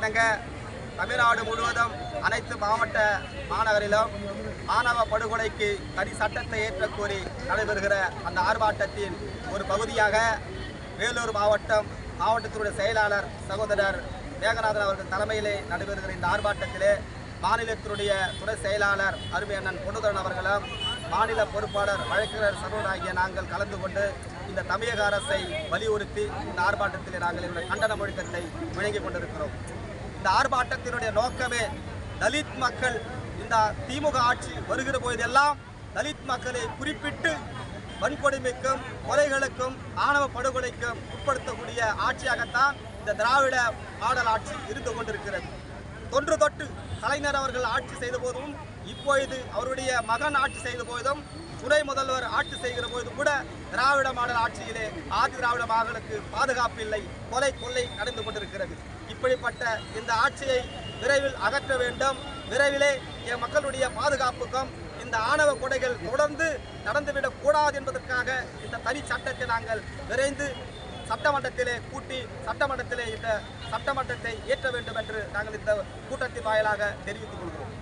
இணங்க தமிழ்நாடு முழுவதும் அனைத்து மாவட்ட மாநகரிலும் மாணவ படுகொலைக்கு தனி சட்டத்தை ஏற்றக்கோரி நடைபெறுகிற அந்த ஆர்ப்பாட்டத்தின் ஒரு பகுதியாக வேலூர் மாவட்டம் மாவட்டத்தினுடைய செயலாளர் சகோதரர் மேகநாதன் அவர்கள் தலைமையிலே நடைபெறுகிற இந்த ஆர்ப்பாட்டத்திலே மாநிலத்தினுடைய துணை செயலாளர் அருமையண்ணன் பொன்னுதரன் அவர்களும் மாநில பொறுப்பாளர் வழக்கறிஞர் சரோன் ஆகிய நாங்கள் கலந்து கொண்டு இந்த தமிழக அரசை வலியுறுத்தி இந்த ஆர்ப்பாட்டத்தில் நாங்கள் என்னுடைய கண்டன முழக்கத்தை வழங்கிக் கொண்டிருக்கிறோம். இந்த ஆர்ப்பாட்டத்தினுடைய நோக்கமே தலித் மக்கள் இந்த திமுக ஆட்சி வருகிற போதெல்லாம் தலித் மக்களை குறிப்பிட்டு வன்கொடுமைக்கும் கொலைகளுக்கும் ஆணவ படுகொலைக்கும் உட்படுத்தக்கூடிய ஆட்சியாகத்தான் இந்த திராவிட மாடல் ஆட்சி இருந்து கொண்டிருக்கிறது. தொன்று தொட்டு கலைஞர் அவர்கள் ஆட்சி செய்த போதும் இப்பொழுது அவருடைய மகன் ஆட்சி செய்த போதும் துணை ஆட்சி செய்கிற போது கூட திராவிட மாடல் ஆட்சியிலே ஆதி திராவிட மகளுக்கு பாதுகாப்பு இல்லை கொலை கொள்ளை நடந்து கொண்டிருக்கிறது. இப்படிப்பட்ட இந்த ஆட்சியை விரைவில் அகற்ற வேண்டும். விரைவிலே என் மக்களுடைய பாதுகாப்புக்கும் இந்த ஆணவ கொடைகள் தொடர்ந்து நடந்துவிடக் கூடாது என்பதற்காக இந்த தனி சட்டத்தை நாங்கள் விரைந்து சட்டமன்றத்திலே கூட்டி சட்டமன்றத்திலே இந்த சட்டமன்றத்தை இயற்ற வேண்டும் என்று நாங்கள் இந்த கூட்டத்தின் வாயிலாக தெரிவித்துக் கொள்கிறோம்.